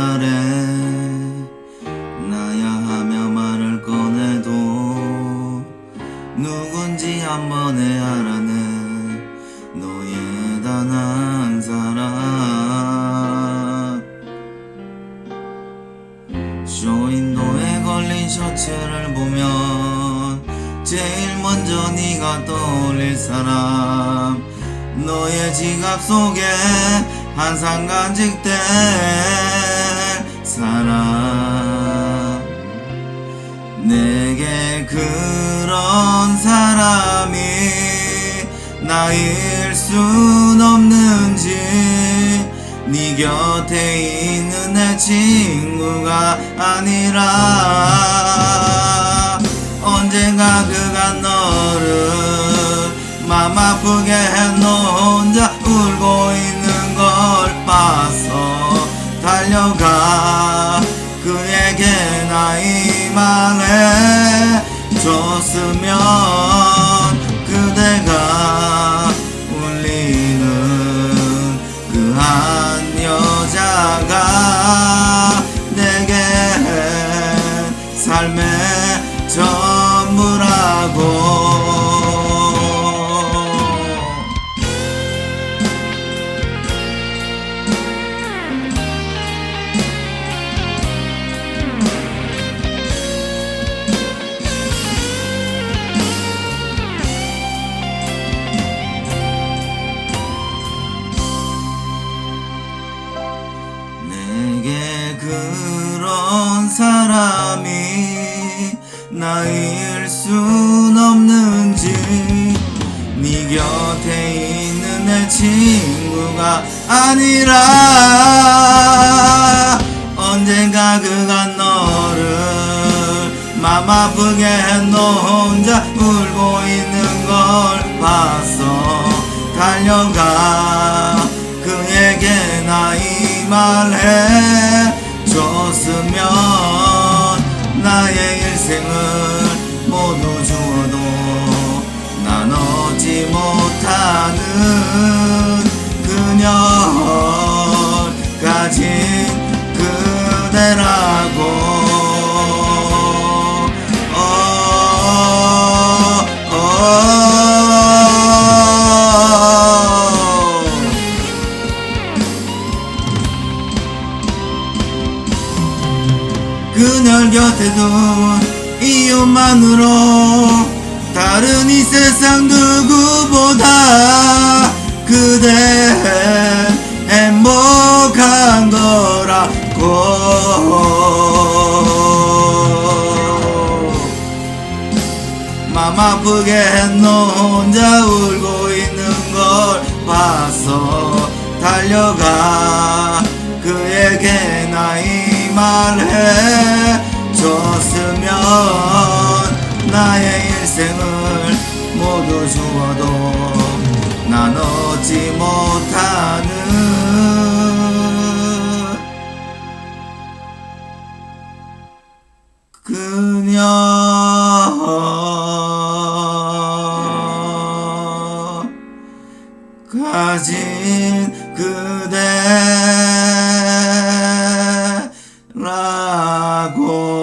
날에 나야 하며 말을 꺼내도 누군지 한 번에 알아낸 너의 단 한 사람. 쇼윈도에 걸린 셔츠를 보면 제일 먼저 네가 떠올릴 사람. 너의 지갑 속에 항상 간직돼 사람 내게 그런 사람이 나일 순 없는지 네 곁에 있는 내 친구가 아니라 언젠가 그가 너를 맘 아프게 해너 혼자 울고 있는 걸 봐서 달려가 말해 줬으면 그런 사람이 나일 순 없는지 네 곁에 있는 내 친구가 아니라 언젠가 그가 너를 맘 아프게 해너 혼자 울고 있는 걸 봤어 달려가 그에게 나이 말해 줬으면 나의 일생을 모두 주어도 나눠지 못하는 둔 이유만으로 다른 이 세상 누구보다 그대 행복한 거라고. 맘 아프게 너 혼자 울고 있는 걸 봐서 달려가 그에게 나이 말해 줬으면 나의 일생을 모두 주어도 난 얻지 못하는 그녀. 가진 그대라고